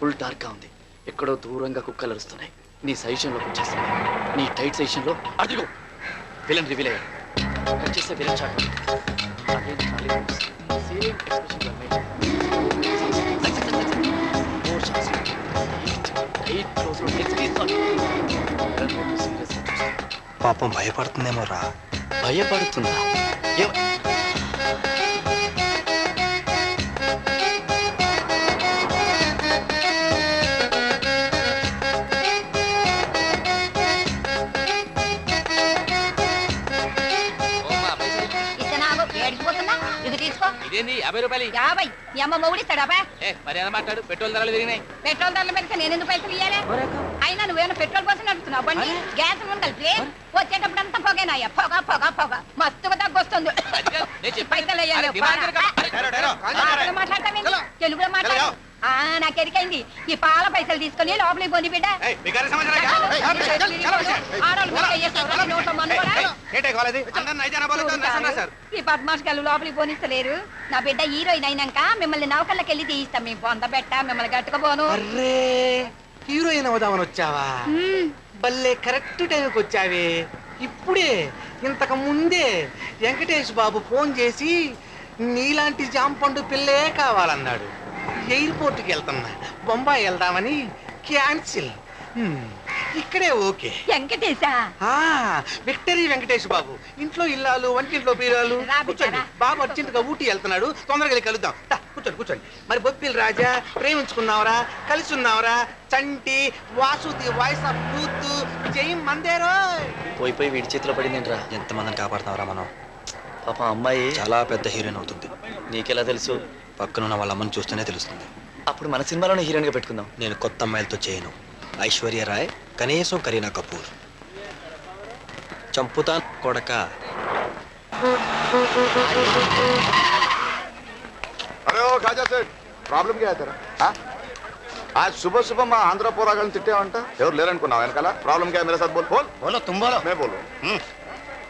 Full డార్క్గా ఉంది. ఎక్కడో దూరంగా కుక్కలు అరుస్తున్నాయి. నీ సజెషన్లోకి వచ్చేస్తున్నాయి నీ టైట్ సజెషన్లో అదిగో విలన్ రివీల్ అయ్యాడు. కట్ చేస్తే విలన్ షాట్ పాపం భయపడుతుందేమో రా భయపడుతుందా ఇదేంది? యాభై రూపాయలు యాభై. మీ అమ్మ మొగుడు ఇస్తాడాబా ఏ మర్యాద మాట్లాడు. పెట్రోల్ ధరలు పెరిగినాయి. పెట్రోల్ ధరలు పెడితే నేను ఎందుకు పైసలు ఇయ్యాలి? అయినా నువ్వేమైనా పెట్రోల్ కోసం నడుపుతున్నావు బండి? గ్యాస్ ముందు కలిపి వచ్చేటప్పుడు అంతా పొగేనాయ్యా పొగ పొగ పొగ. మస్తుగా తగ్గొస్తుంది. నేను. పైసలు అరే, తెలుగులో మాట్లాడతావేంటి? తెలుగులో మాట్లాడు ఆ నాకు ఎరికైంది. ఈ పాల పైసలు తీసుకొని లోపలికి పోని బిడ్డ. ఈ పద్మాష్ గారు లోపలికి పోనిస్తలేరు. నా బిడ్డ హీరోయిన్ అయినాక మిమ్మల్ని నౌకర్లకు వెళ్ళి తీయిస్తాం. మేము పొంద పెట్ట మిమ్మల్ని కట్టుకోబోను అర్రే హీరోయిన్ అవుదామని వచ్చావా? భలే కరెక్ట్ టైంకి వచ్చావే. ఇప్పుడే ఇంతకు ముందే వెంకటేష్ బాబు ఫోన్ చేసి నీలాంటి జాంపండు పిల్లే కావాలన్నాడు. ఎయిర్పోర్ట్కి వెళ్తున్నా. బొంబాయి వెళ్దామని క్యాన్సిల్. ఇక్కడే ఓకే. వెంకటేశా. ఆ విక్టరీ వెంకటేష్ బాబు. ఇంట్లో ఇల్లాలు వంటింట్లో రా బిడ్డ, కూర్చోండి. రా. బాబు అర్జెంట్గా ఊటీ వెళ్తున్నాడు. తొందరగా వెళ్ళి కలుద్దాం. దా, కూర్చోండి కూర్చోండి. మరి బొప్పిల్ రాజా ప్రేమించుకున్నావరా? కలిసి ఉన్నావరా? చంటి వాసుది వాయిస్ ఆఫ్ యూత్ జై మందేరో! పోయి పోయి వీడి చేతిలో పడిందేంట్రా? ఎంతమందిని కాపాడుతావరా మనం పాప అమ్మాయి చాలా పెద్ద హీరోయిన్ అవుతుంది. నీకెలా తెలుసు? పక్కనున్న వాళ్ళ అమ్మని చూస్తేనే తెలుస్తుంది అప్పుడు మన సినిమాలోనే హీరోయిన్ గా పెట్టుకుందాం నేను కొత్త అమ్మాయిలతో చేయను ఐశ్వర్య రాయ్ కనీసం కరీనా కపూర్ చంపుతా కొడక अरे ओ खाजा सेठ ప్రాబ్లం क्या है तेरा हाँ? आज सुबह सुबह మా ఆంధ్ర పోరాగాళ్ళని తిట్టావంట ఎవరు లేరనుకున్నావు వెనకాల ప్రాబ్లం క్యా మేరే సాత్ బోల్ బోల్ బోలో తుమ్ బోలో మే బోలు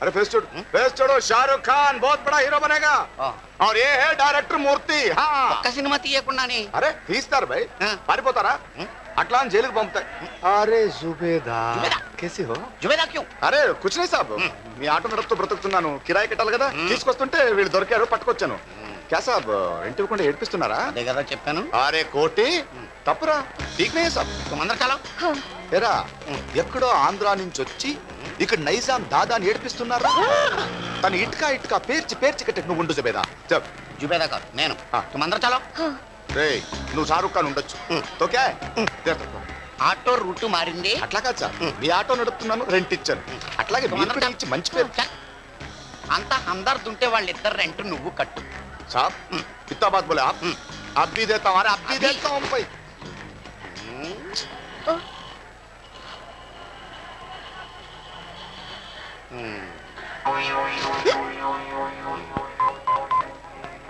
अरे फेस छोड़ फेस छोड़ो शाहरुख खान बहुत बड़ा हीरो बनेगा हाँ। और ये है डायरेक्टर मूर्ति हाँ ఒక్క సినిమా తీయకుండానే అరే తీస్తారు భయ్ हाँ। పారిపోతారా అట్లా అని జైలుకి పంపుతాయి అరే జుబేదా జుబేదా. కేసి హో జుబేదా క్యూ అరే కుచ్ नहीं సాబ్ మీ ఆటో నడుపుతూ బ్రతుకుతున్నాను కిరాయి కట్టాలి కదా తీసుకొస్తుంటే వీళ్ళు దొరికారు పట్టుకొచ్చాను క్యా సాబ్ ఇంటి ఇవ్వకుండా ఏడిపిస్తున్నారా అదే కదా చెప్పాను అరే కోటి తప్పురా ఠీక్ నే సాబ్ తుమందర చాలా ఎరా ఎక్కడో ఆంధ్రా నుంచి వచ్చి ఇక్కడ నైజాం దాదాని ఏడిపిస్తున్నారా తను ఇటుక ఇటుక పేర్చి పేర్చి కట్టి నువ్వు ఉండు జుబేదా చెప్ జుబేదా కాదు నేను हाँ। తుమందర చాలా రే నువ్వు షారుఖ్ ఖాన్ ఉండొచ్చు తో క్యా హై? దేర్ తక్కో. ఆటో రూట్ మారింది అట్లా కాదు సార్ మీ ఆటో నడుపుతున్నాను రెంట్ ఇచ్చాను అట్లాగే మీరు కూడా ఇచ్చి మంచి పేరు చల్. అంత హందర్ద్ ఉంటే వాళ్ళిద్దరు రెంట్ నువ్వు కట్టు साहब कितना बात बोले आप अब भी देता हूँ अरे अब भी अभी। देता हूँ भाई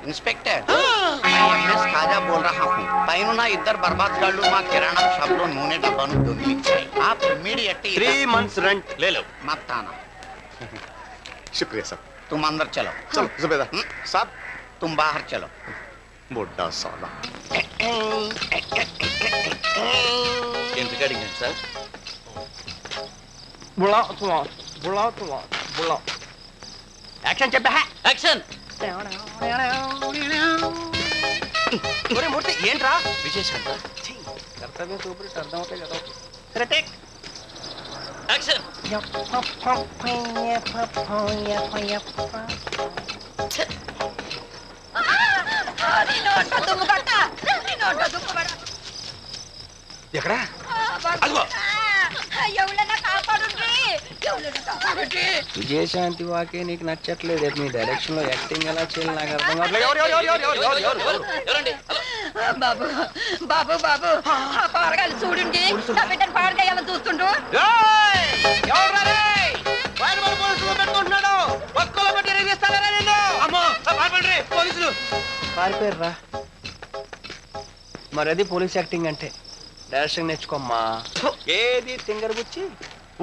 इंस्पेक्टर मैं एमएस खाजा बोल रहा हूँ। पैनु ना इधर बर्बाद कर लू माँ किराना शब्दों नूने डब्बानु डोली आप इमीडिएटली थ्री मंथ्स रेंट ले लो। मत आना। शुक्रिया सर। तुम अंदर चलो। हाँ। चलो जुबेदार हम्म। सर तुम बाहर चलो। बुढ़ा साला। रिगार्डिंग सर बुला ఎందుకు అడిగాను సార్ యాక్షన్ చెప్పా. యాక్షన్ ఒరే మూర్తి ఏంట్రా? విజయశాంత కర్తవ్యం సూపర్ అర్థం అవుతాయి కదా. యాక్షన్ నీ నోట్లో దుమ్ము కొట్ట నీ నోట్లో దుమ్ము కొట్ట ఎక్కడా అదిగో కాపాడుండ్రి విజయశాంతి వాకే నీకు నచ్చట్లేదు. మీ డైరెక్షన్లో యాక్టింగ్ ఎలా చేయాలి నాకు అర్థం కావట్లేదు. బాబు బాబు ఆ చూడండి. బిడ్డను పాడగేయాలని చూస్తుండు. పారిపోయారా మరి అది పోలీస్ యాక్టింగ్ అంటే? డైరెక్షన్ నేర్చుకోమ్మా. ఏది తింగర్ బుచ్చి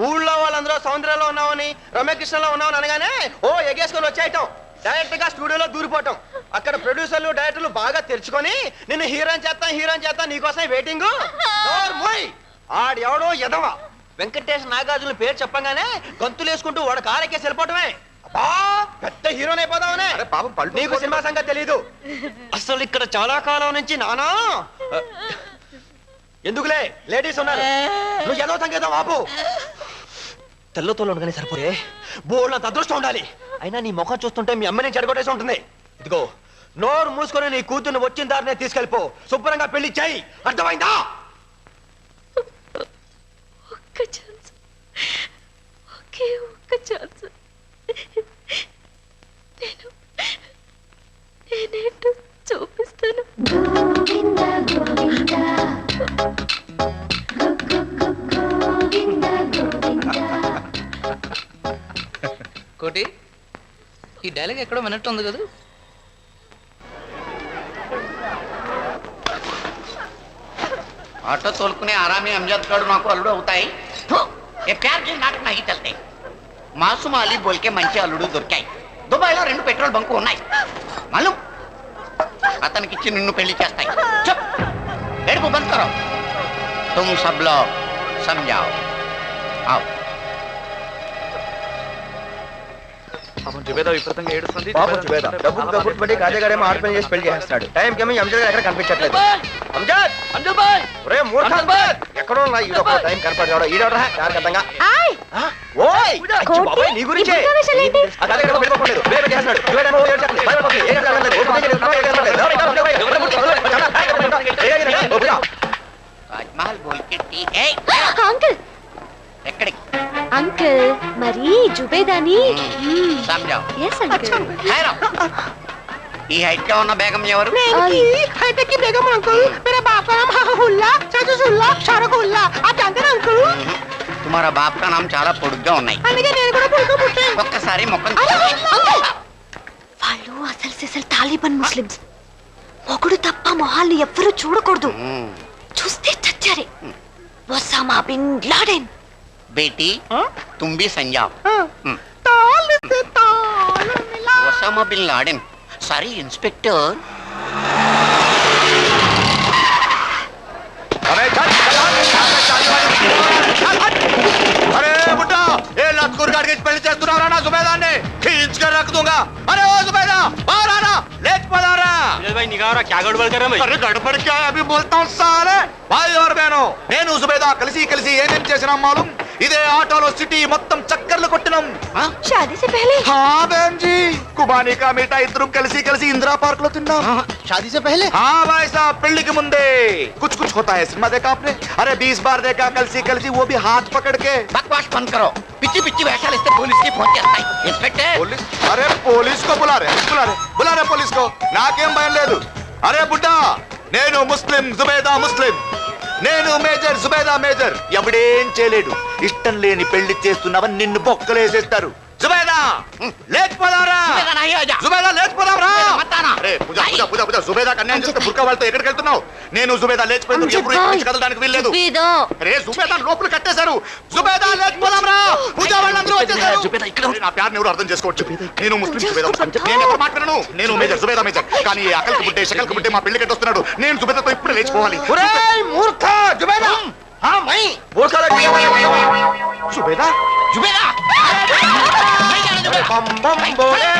ఊళ్ళో వాళ్ళందరూ సౌందర్యంలో ఉన్నామని రమ్యకృష్ణలో ఉన్నామని అనగానే ఓ ఎగేసుకొని వచ్చేయటం. డైరెక్ట్గా స్టూడియోలో దూరిపోవటం. అక్కడ ప్రొడ్యూసర్లు డైరెక్టర్లు బాగా తెరుచుకొని నిన్ను హీరోయిన్ చేస్తాం హీరోయిన్ చేస్తాం నీకోసం వెయిటింగ్ ఆడు ఎవడో ఎదవ. వెంకటేష్ నాగార్జున పేరు చెప్పగానే గంతులు వేసుకుంటూ వాడు కారెక్కేసి వెళ్ళిపోవటమే. అబ్బా పెద్ద హీరోని అయిపోదామనే. పాపం పళ్ళు నీకు సినిమా సంగతి తెలీదు. అసలు ఇక్కడ చాలా కాలం నుంచి నానా? ఎందుకులే? లేడీస్ ఉన్నారు. నువ్వు ఏదో సంగీతం ఆపు. తెల్లతోలు ఉండగానే సరిపోయే బోర్డు అంత అదృష్టం ఉండాలి. అయినా నీ ముఖం చూస్తుంటే మీ అమ్మని చెడగొట్టేసి ఉంటుంది. ఇదిగో నోరు మూసుకొని నీ కూతుర్ని వచ్చిన దారినే తీసుకెళ్ళిపో. శుభ్రంగా పెళ్ళి చేయి. అర్థమైందా? ఒక్క ఛాన్స్ ఒకే ఒక్క ఛాన్స్ నేను నేనేంటో చూపిస్తాను. ఇందాక ఎక్కడో వినట్టు ఉంది కదా? ఆటో తోలుకునే ఆరామి అమ్జద్ గడ్ అల్లుడు అవుతాయి. ఏ ప్యార్ జీ నాటకు బోల్కే మంచి అల్లుడు దొరికాయి. దుబాయ్లో రెండు పెట్రోల్ బంకు ఉన్నాయి. మళ్ళీ! అతనికి ఇచ్చి నిన్ను పెళ్ళి చేస్తాయి. చెప్ ఏడుపు తుమ్ సబ్లో ద్వివేద విపరీతంగా ఏడుస్తుంది. పాపం ద్వివేద డబ్బులు డబ్బులు పెట్టి కాదేగారేమో ఆడపిల్లని చేసి పెళ్ళి చేస్తున్నాడు టైం కేమో అంజద్ గారు ఎక్కడ కనిపించట్లేదు. అంజద్ అంజద్ బాయ్ ఒరే మూర్ఖ ఎక్కడో ఉన్నా ఈ ఒక్క టైం కనపడతాడు ఈ డోరా అర్థంగా ఓయ్! అచ్చి బాబాయ్ నీ గురించి! ఆ కాదేగారేమో వెళ్ళిపోలేదు వేరే చేస్తున్నాడు. ద్వివేదేమో ఏడు చేస్తున్నాడు? భయం పడుతుంది ఏం చేయాలన్నది ఓ పక్కన రాజ్మహల్ బోల్ కిట్టి ఏయ్! అంకుల్! ఎక్కడికి? అంకుల్ మరి జుబేదాని? ఈ హైట్లో ఉన్న బేగం ఎవరు? Height Begum uncle. అంకుల్. తుమారా బాప్ కా నామ్ చాలా పొడుగ్గా ఉన్నాయి. అందుకే నేను కూడా ఒక్కసారి వాళ్ళు అసలు సిసలు తాలిబన్ ముస్లిమ్స్. మొగుడు తప్ప మొహాల్ని ఎవ్వరూ చూడకూడదు. చూస్తే చచ్చారే. వసామా బిన్ లాడెన్. बेटी तुम भी संजाब ताल से ताल मिला Osama bin Laden sorry inspector. अरे चल चल అరే బుడ్డా ఏ లత్కూర్ గడికి పెళ్ళి చేస్తున్నారా నా జుబేదాన్ని ఖీంచుకొని రక్ దూంగా అరే ఓ జుబేదా బారారా లేచిపోదారా भाई निगाह रहा क्या गड़बड़ कर रहा है అరే గడపడికి అభి బోల్తాం సారే భాయ్ ఎవరు నేను? జుబేదా కలిసి కలిసి ఏమేం చేసినా మాలూం? ఇదే ఆటోలో సిటీ మొత్తం చక్కర్లు కొట్టినాం షాదీ సే పహలే హా బహన్ జీ కుబానీ కా మీఠా ఇద్దరు కలిసి కలిసి ఇందిరా పార్క్ లో తిన్నాం शादी से पहले हाँ भाई साहब పెళ్లికి ముందే कुछ कुछ होता है सिनेमा देखा आपने अरे बीस बार देखा कलसी कलसी वो भी हाथ पकड़ के बकवास बंद करो పిచ్చి పిచ్చి వేషాలు ఇస్తే పోలీస్ కి ఫోన్ చేస్తాయి ఇన్స్పెక్టర్ पुलिस अरे पुलिस को बुला रहे बुला रहे बुला रहे पुलिस को నాకేం భయం లేదు అరే బుడ్డా నేను ముస్లిం జుబేదా ముస్లిం నేను మేజర్ జుబేదా మేజర్. ఎవడేం చేయలేడు. ఇష్టం లేని పెళ్ళి చేస్తున్నావని నిన్ను బొక్కలేసేస్తారు. వెళ్తున్నావు? నేను సుబేదా సుబేదా అర్థం చేసుకోవచ్చు? నేను ముస్లిం నేను మా నేను ఇప్పుడు లేచిపోవాలి. జుబేదా. జుబేదా? బం బం బోలే